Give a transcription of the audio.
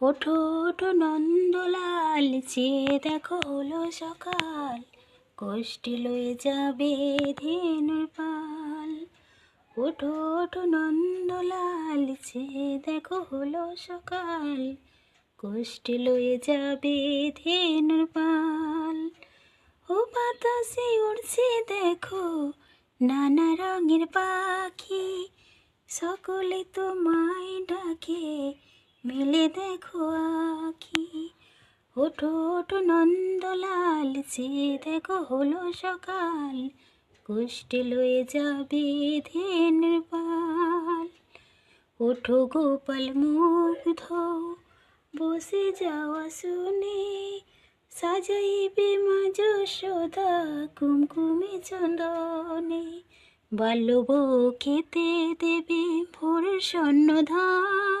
ওঠো ওঠো নন্দলাল চেয়ে দেখো হলো সকাল। কষ্টে লয়ে যাবে ধেনুর পাল। ওঠো ওঠো নন্দলাল চেয়ে দেখো হলো সকাল। কষ্টে লয়ে যাবে ধেনুর পাল। ও বাতাসে উড়ছে দেখো নানা রঙের পাখি। সকলে তো তোমায় ডাকে মেলে দেখো আখি। ওঠো ওঠো নন্দলাল যে দেখো হলো সকাল। কষ্টে লয়ে যাবে ধেনুর পাল। ওঠো গোপাল মুগ্ধ, বসে যাওয়া শুনে সাজাইবে মা যশোদা কুমকুমে চন্দনে। বাল্যব খেতে দেবে ভোর স্বর্ণ ধান